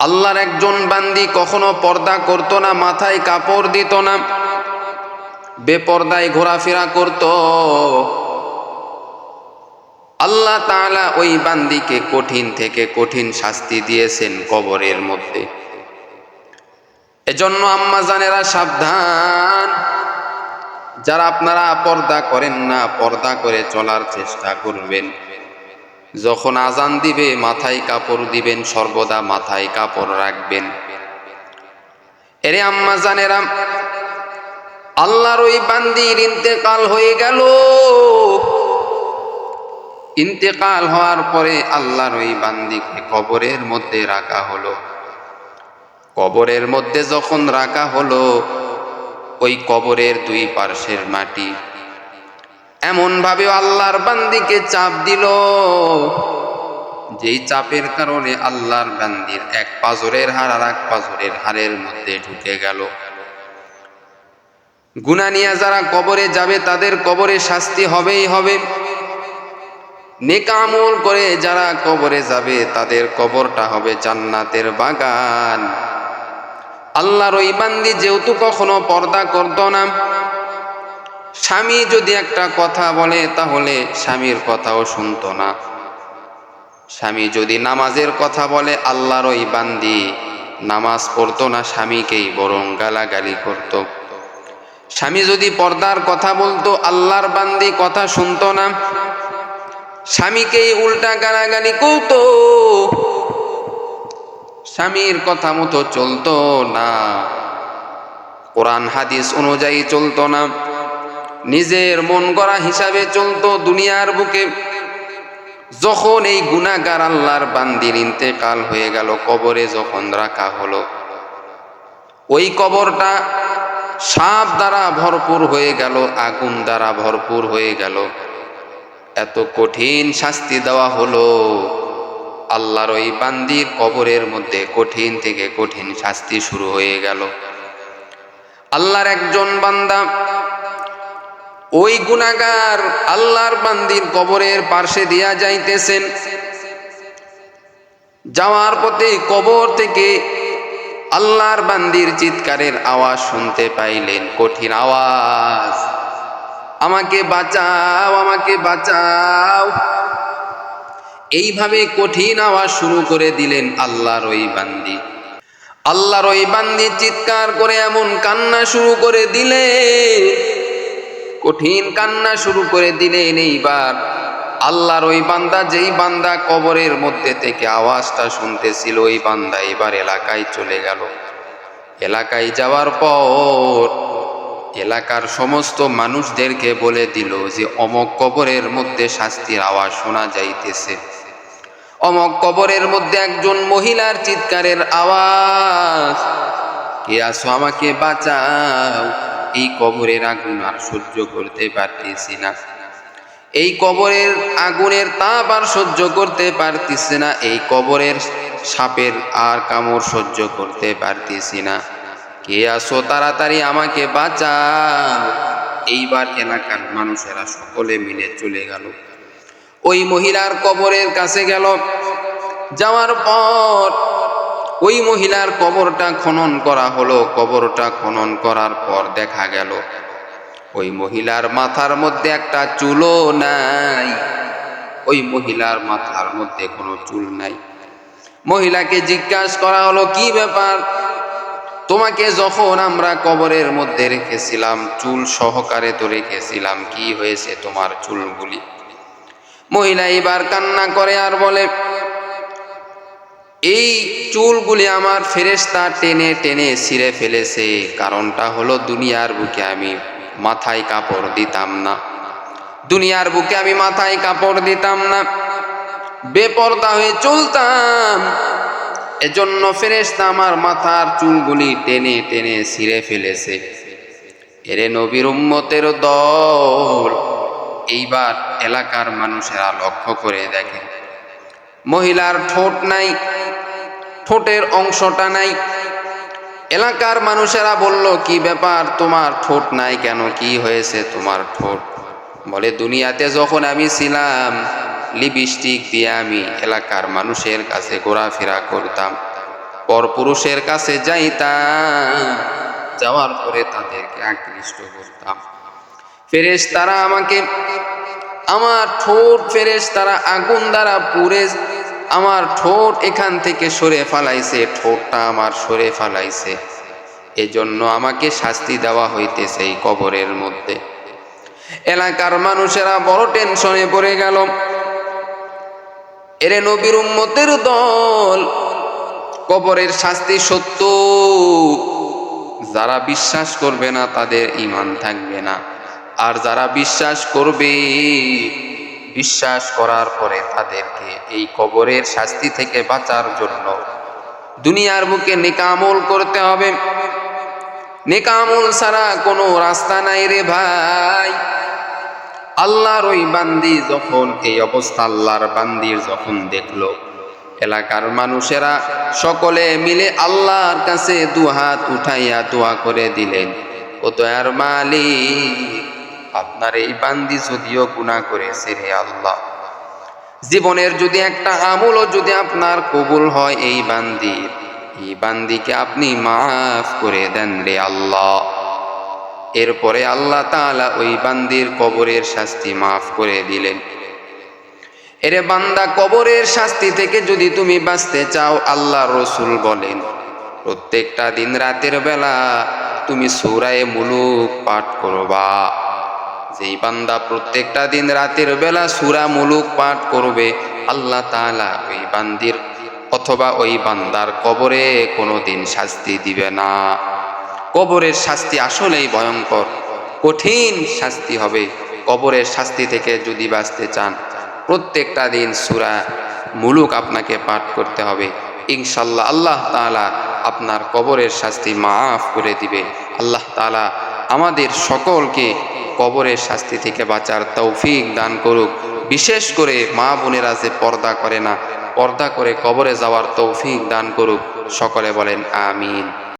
আল্লাহর একজন বান্দি কখনো পর্দা করতো না, মাথায় কাপড় দিত না, বেপর্দায় ঘোরাফেরা করত। আল্লাহ তাআলা ওই বান্দিকে কঠিন থেকে কঠিন শাস্তি দিয়েছেন কবরের মধ্যে। এজন্য আম্মা জানেরা সাবধান। যারা আপনারা পর্দা করেন না, পর্দা করে চলার চেষ্টা করবেন। যখন আজান দিবে, মাথায় কাপড় দিবেন, সর্বদা মাথায় কাপড় রাখবেন। এরে আম্মা জানেরা, আল্লাহর ওই বান্দির ইন্তেকাল হয়ে গেল। ইন্তেকাল হওয়ার পরে আল্লাহর ওই বান্দিকে কবরের মধ্যে রাখা হলো। কবরের মধ্যে যখন রাখা হলো, ওই কবরের দুই পার্শ্বের মাটি এমন ভাবে আল্লাহর বান্দিকে চাপ দিল। যেই চাপের কারণে আল্লাহর বান্দির এক পাজরের হার আর এক পাজরের হারের মধ্যে ঢুকে গেল। গুনা নিয়ে যারা কবরে যাবে, তাদের কবরে শাস্তি হবেই হবে। নেকামল করে যারা কবরে যাবে, তাদের কবরটা হবে জান্নাতের বাগান। আল্লাহর ওই বান্দি যেহেতু কখনো পর্দা করত না স্বামী যদি একটা কথা বলে, তাহলে স্বামীর কথাও শুনতো না। স্বামী যদি নামাজের কথা বলে আল্লাহর ওই বান্দি। নামাজ পড়তো না, স্বামীকেই বরং গালাগালি করত। স্বামী যদি পর্দার কথা বলতো, আল্লাহর বান্দি কথা শুনতো না। স্বামীকেই উল্টা গালাগালি করতো। স্বামীর কথা মতো চলতো না। কোরআন, হাদিস অনুযায়ী চলতো না। নিজের মন গড়া হিসাবে চলতো দুনিয়ার বুকে। যখন এই গুণাগার আল্লাহর বান্দির ইন্তেকাল হয়ে গেল, কবরে যখন রাখা হলো, ওই কবরটা সাপ দ্বারা ভরপুর হয়ে গেল, আগুন দ্বারা ভরপুর হয়ে গেল। এত কঠিন শাস্তি দেওয়া হলো। আল্লাহর ওই বান্দির কবরের মধ্যে কঠিন থেকে কঠিন শাস্তি শুরু হয়ে গেল। আল্লাহর একজন বান্দা ওই গুণাগার আল্লাহর বান্দির কবরের পার্শ্বে দিয়া যাইতেছেন। যাওয়ার পথে কবর থেকে আল্লাহর বান্দির চিৎকারের আওয়াজ শুনতে পাইলেন, কঠিন আওয়াজ। আমাকে বাঁচাও আমাকে বাঁচাও। এইভাবে কঠিন আওয়াজ শুরু করে দিলেন আল্লাহর ওই বান্দি। আল্লাহর ওই বান্দি চিৎকার করে এমন কান্না শুরু করে দিলে কঠিন কান্না শুরু করে দিলেন এইবার। আল্লাহর ওই বান্দা যেই বান্দা কবরের মধ্যে থেকে আওয়াজটা শুনতেছিল, ওই বান্দা এবার এলাকায় চলে গেল। এলাকায় যাওয়ার পর এলাকার সমস্ত মানুষদেরকে বলে দিল যে, অমক কবরের মধ্যে শাস্তির আওয়াজ শোনা যাইতেছে। অমক কবরের মধ্যে একজন মহিলার চিৎকারের আওয়াজ, কে আসো আমাকে বাঁচাও এই কবরের আগুন আর সহ্য করতে পারতেছি না। এই কবরের আগুনের তাপ আর সহ্য করতে পারতেছি না। এই কবরের সাপের আর কামড় সহ্য করতে পারতেছি না। কে আসো তাড়াতাড়ি আমাকে বাঁচা এইবার এলাকার মানুষেরা সকলে মিলে চলে গেল। ওই মহিলার কবরের কাছে গেল। যাওয়ার পর ওই মহিলার কবরটা খনন করা হলো, কবরটা খনন করার পর দেখা গেল, ওই মহিলার মাথার মধ্যে একটা চুলও নাই। ওই মহিলার মাথার মধ্যে কোনো চুল নাই। মহিলাকে জিজ্ঞাসা করা হলো, কি ব্যাপার? তোমাকে যখন আমরা কবরের মধ্যে রেখেছিলাম, চুল সহকারে তো রেখেছিলাম, কি হয়েছে তোমার চুলগুলি? মহিলা এবার কান্না করে আর বলে এই চুলগুলি আমার ফেরেস্তা টেনে টেনে ছিঁড়ে ফেলেছে। কারণটা হলো দুনিয়ার বুকে আমি মাথায় কাপড় দিতাম না। দুনিয়ার বুকে আমি মাথায় কাপড় দিতাম না। বেপর্দা হয়ে চলতাম। এজন্য ফেরেস্তা আমার মাথার চুলগুলি টেনে টেনে ছিঁড়ে ফেলেছে। এরে নবীর উম্মতের দল, এইবার এলাকার মানুষেরা লক্ষ্য করে দেখেন মহিলার ঠোঁট নাই ঠোঁটের অংশটা নাই। এলাকার মানুষেরা বলল, কি ব্যাপার? তোমার ঠোঁট নাই কেন? কি হয়েছে তোমার ঠোঁট? বলে, দুনিয়াতে যখন আমি ছিলাম, লিপস্টিক দিয়ে আমি এলাকার মানুষের কাছে ঘোরাফেরা করতাম। পরপুরুষের কাছে যাইতাম, যাওয়ার পরে তাদেরকে আকৃষ্ট করতাম। ফেরেশ তারা আমাকে, আমার ঠোঁট ফেরেশ তারা আগুন দ্বারা পুড়ে আমার ঠোঁট এখান থেকে সরে ফালাইছে, ঠোঁটটা আমার সরে ফালাইছে। এজন্য আমাকে শাস্তি দেওয়া হইতেছে এই কবরের মধ্যে। এলাকার মানুষেরা বড় টেনশনে পড়ে গেল। এরে নবীর উম্মতের দল, কবরের শাস্তি সত্য। যারা বিশ্বাস করবে না, তাদের ইমান থাকবে না। আর যারা বিশ্বাস করবে বিশ্বাস করার পরে তাদেরকে এই কবরের শাস্তি থেকে বাঁচার জন্য দুনিয়ার বুকে নিকামল করতে হবে। নিকামল ছাড়া কোনো রাস্তা নাই রে ভাই। আল্লাহর ওই বান্দি যখন, এই অবস্থা আল্লাহর বান্দির যখন দেখল, এলাকার মানুষেরা সকলে মিলে আল্লাহর কাছে দুহাত উঠাইয়া দোয়া করে দিলেন। ও দয়ার মালিক আপনার এই বান্দি যদিও গুণা করেছে রে আল্লাহ। জীবনের যদি একটা আমলও যদি আপনার কবুল হয় এই বান্দির এই বান্দিকে আপনি মাফ করে দেন রে আল্লাহ। এরপরে আল্লাহ তাআলা ওই বান্দির কবরের শাস্তি মাফ করে দিলেন। এরে বান্দা, কবরের শাস্তি থেকে যদি তুমি বাঁচতে চাও, আল্লাহ রসুল বলেন, প্রত্যেকটা দিন রাতের বেলা তুমি সুরায় মুলুক পাঠ করবা। যেই বান্দা প্রত্যেকটা দিন রাতের বেলা সুরা মুলুক পাঠ করবে, আল্লাহ তাআলা ওই বান্দির অথবা ওই বান্দার কবরে কোনো দিন শাস্তি দিবে না। কবরের শাস্তি আসলেই ভয়ঙ্কর, কঠিন শাস্তি হবে। কবরের শাস্তি থেকে যদি বাঁচতে চান, প্রত্যেকটা দিন সুরা মুলুক আপনাকে পাঠ করতে হবে। ইনশাল্লাহ আল্লাহ তাআলা আপনার কবরের শাস্তি মাফ করে দিবে। আল্লাহ তাআলা আমাদের সকলকে কবরের শাস্তি থেকে বাঁচার তৌফিক দান করুক। বিশেষ করে মা বোনেরা যে পর্দা করে না, পর্দা করে কবরে যাওয়ার তৌফিক দান করুক। সকলে বলেন, আমিন।